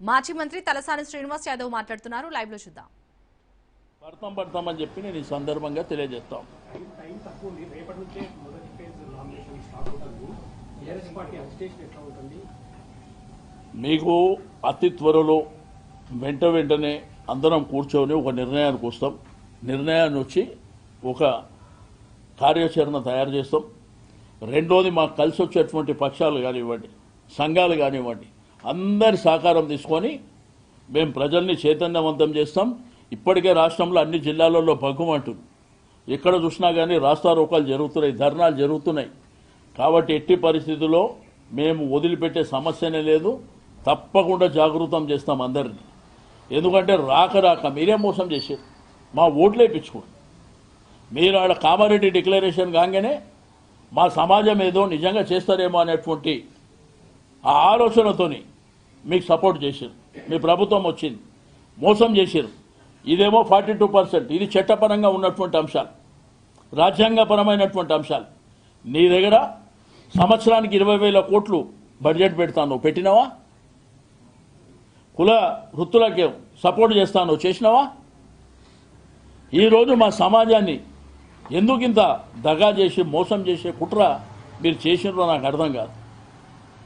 మాజీ మంత్రి తలసాని శ్రీనివాస్ యాదవ్ మాట్లాడుతున్నారు. లైవ్లో చూద్దాం. పడతాం పడతామని చెప్పి నేను ఈ సందర్భంగా తెలియజేస్తాం. టైం తక్కువ ఉంది. రేపటి నుంచే మొదటి ఫేజ్ నామినేషన్ స్టార్ట్ అవుతుంది. టీఆర్ఎస్ పార్టీ అజిటేషన్ ఎట్లా ఉంటుంది? మీకు అతి త్వరలో వెంట వెంటనే అందరం కూర్చొని ఒక నిర్ణయానికి వస్తాం. నిర్ణయాన్ని వచ్చి ఒక కార్యాచరణ తయారు చేస్తాం. రెండోది మాకు కలిసి వచ్చేటువంటి పక్షాలు కానివ్వండి సంఘాలు కానివ్వండి అందరి సహకారం తీసుకొని మేము ప్రజల్ని చైతన్యవంతం చేస్తాం. ఇప్పటికే రాష్ట్రంలో అన్ని జిల్లాలలో పగ్గుమంటుంది ఎక్కడ చూసినా కానీ రాస్తారోకాలు జరుగుతున్నాయి ధర్నాలు జరుగుతున్నాయి. కాబట్టి ఎట్టి పరిస్థితుల్లో మేము వదిలిపెట్టే సమస్యనే లేదు. తప్పకుండా జాగృతం చేస్తాం అందరినీ. ఎందుకంటే రాక రాక మీరే మోసం చేశారు. మా ఓట్లు వేయించుకోండి. మీరు ఆడ కామారెడ్డి డిక్లరేషన్ కాగానే మా సమాజం ఏదో నిజంగా చేస్తారేమో అనేటువంటి ఆ ఆలోచనతోని మీకు సపోర్ట్ చేశారు. మీ ప్రభుత్వం వచ్చింది. మోసం చేశారు. ఇదేమో ఫార్టీ టూ పర్సెంట్. ఇది చట్టపరంగా ఉన్నటువంటి అంశాలు. రాజ్యాంగపరమైనటువంటి అంశాలు. నీ దగ్గర సంవత్సరానికి ఇరవై వేల కోట్లు బడ్జెట్ పెడతాను పెట్టినావా? కుల వృత్తులకి సపోర్ట్ చేస్తాను చేసినావా? ఈరోజు మా సమాజాన్ని ఎందుకు ఇంత దగా చేసి మోసం చేసే కుట్ర మీరు చేసినారో నాకు అర్థం కాదు.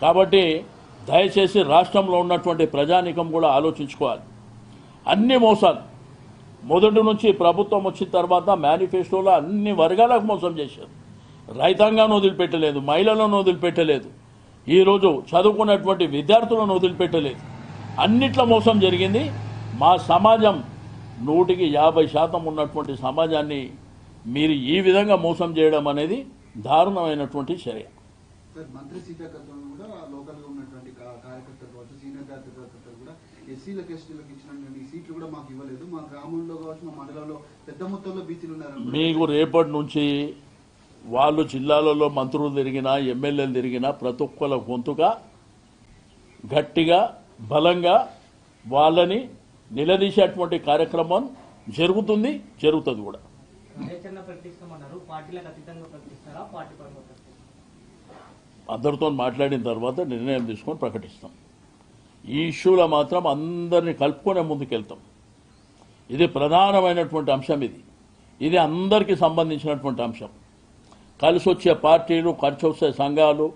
కాబట్టి దయచేసి రాష్ట్రంలో ఉన్నటువంటి ప్రజానీకం కూడా ఆలోచించుకోవాలి. అన్ని మోసాలు. మొదటి నుంచి ప్రభుత్వం వచ్చిన తర్వాత మేనిఫెస్టోలో అన్ని వర్గాలకు మోసం చేశారు. రైతాంగాన్ని వదిలిపెట్టలేదు మహిళలను వదిలిపెట్టలేదు. ఈరోజు చదువుకున్నటువంటి విద్యార్థులను వదిలిపెట్టలేదు. అన్నిట్ల మోసం జరిగింది. మా సమాజం నూటికి యాభై శాతం ఉన్నటువంటి సమాజాన్ని మీరు ఈ విధంగా మోసం చేయడం అనేది దారుణమైనటువంటి చర్య. మంత్రి సీతాకర్ణ కూడా కావచ్చు సీనియర్ కార్యకర్తలు కూడా ఎస్సీలకు ఎస్టీలకు ఇచ్చినటువంటి సీట్లు కూడా మాకు ఇవ్వలేదు. మా గ్రామంలో కావచ్చు మా మండలంలో పెద్ద మొత్తంలో బీసీలు ఉన్నారు మీకు రేపటి నుంచి వాళ్ళు జిల్లాలలో మంత్రులు తిరిగినా ఎమ్మెల్యేలు తిరిగినా ప్రతి ఒక్కల గొంతుగా గట్టిగా బలంగా వాళ్ళని నిలదీసేటువంటి కార్యక్రమం జరుగుతుంది జరుగుతుంది కూడా. అందరితో మాట్లాడిన తర్వాత నిర్ణయం తీసుకొని ప్రకటిస్తాం. ఈ ఇష్యూలో మాత్రం అందరినీ కలుపుకునే ముందుకెళ్తాం. ఇది ప్రధానమైనటువంటి అంశం ఇది. ఇది అందరికీ సంబంధించినటువంటి అంశం. కలిసి వచ్చే పార్టీలు కలిసి వచ్చే సంఘాలు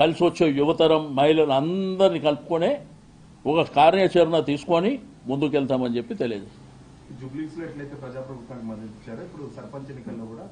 కలిసి వచ్చే యువతరం మహిళలు అందరినీ కలుపుకొనే ఒక కార్యాచరణ తీసుకొని ముందుకెళ్తామని చెప్పి తెలియజేస్తాం. జూబ్లీస్లో ఎట్లయితే ప్రజాప్రభుత్వానికి మద్దతు ఇచ్చారో ఇప్పుడు సర్పంచ్ ఎన్నికల్లో కూడా